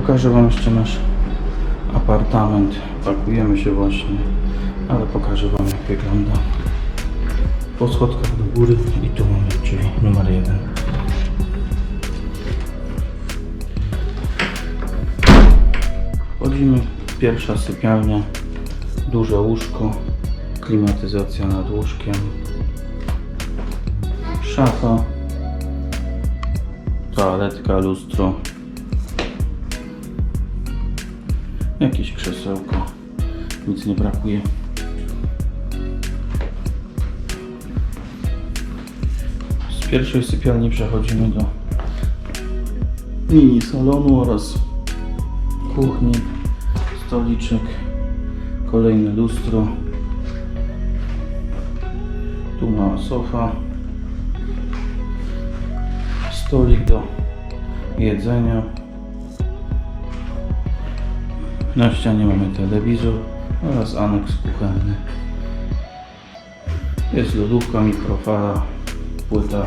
Pokażę Wam jeszcze nasz apartament. Pakujemy się właśnie, ale pokażę Wam jak wygląda. Po schodkach do góry i tu mamy drzwi numer jeden. Wchodzimy, pierwsza sypialnia, duże łóżko, klimatyzacja nad łóżkiem, szafa, toaletka, lustro, jakieś krzesełko, nic nie brakuje. Z pierwszej sypialni przechodzimy do mini salonu oraz kuchni, stoliczek, kolejne lustro, tu mała sofa, stolik do jedzenia. Na ścianie mamy telewizor oraz aneks kuchenny. Jest lodówka, mikrofala, płyta,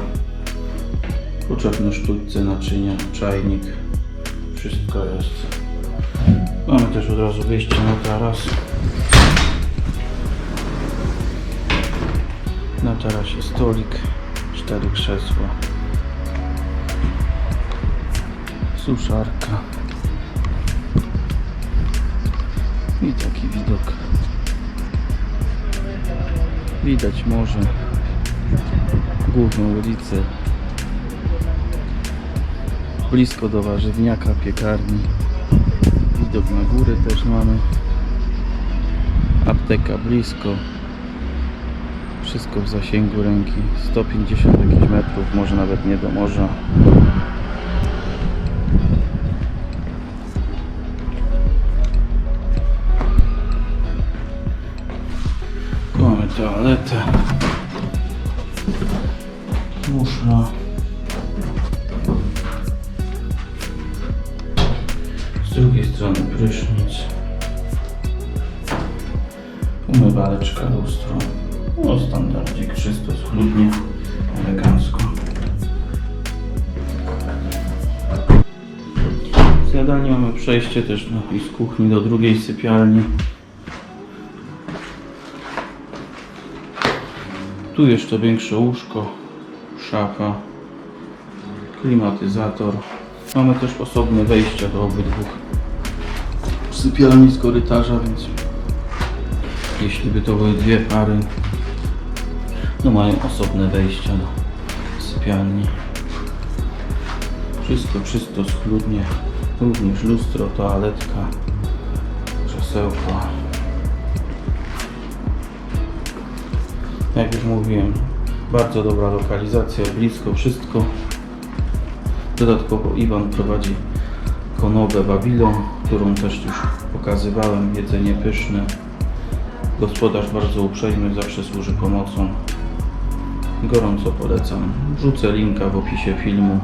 potrzebne sztućce, naczynia, czajnik. Wszystko jest. Mamy też od razu wyjście na taras. Na tarasie stolik, cztery krzesła, suszarka i taki widok. Widać morze, główną ulicę, blisko do warzywniaka, piekarni. Widok na górę też mamy. Apteka blisko. Wszystko w zasięgu ręki. 150 jakichś metrów, może nawet nie do morza. Toaletę. Muszla. Z drugiej strony prysznic. Umywaleczka, lustro. No standardzik, czysto, schludnie, elegancko. Z jadalni mamy przejście też i z kuchni do drugiej sypialni. Tu jeszcze większe łóżko, szafa, klimatyzator. Mamy też osobne wejścia do obydwu sypialni z korytarza, więc jeśli by to były dwie pary, no mają osobne wejścia do sypialni. Wszystko czysto, schludnie. Również lustro, toaletka, krzesełko. Jak już mówiłem, bardzo dobra lokalizacja, blisko wszystko. Dodatkowo Iwan prowadzi konowę Babilon, którą też już pokazywałem. Jedzenie pyszne. Gospodarz bardzo uprzejmy, zawsze służy pomocą. Gorąco polecam. Wrzucę linka w opisie filmu.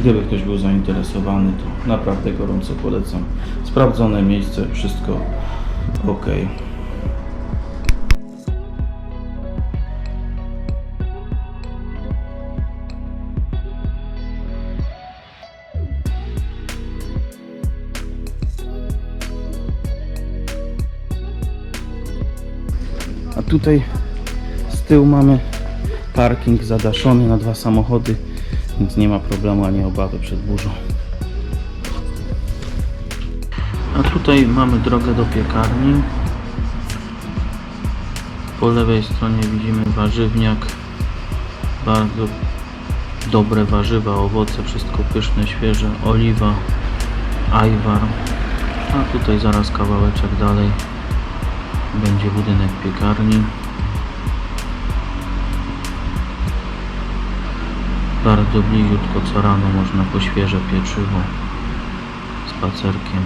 Gdyby ktoś był zainteresowany, to naprawdę gorąco polecam. Sprawdzone miejsce, wszystko ok. Tutaj z tyłu mamy parking zadaszony na dwa samochody, więc nie ma problemu ani obawy przed burzą. A tutaj mamy drogę do piekarni. Po lewej stronie widzimy warzywniak. Bardzo dobre warzywa, owoce, wszystko pyszne, świeże. Oliwa, ajwar. A tutaj zaraz kawałeczek dalej będzie budynek piekarni. Bardzo bliziutko co rano można po świeże pieczywo spacerkiem.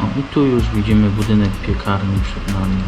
O, I tu już widzimy budynek piekarni przed nami.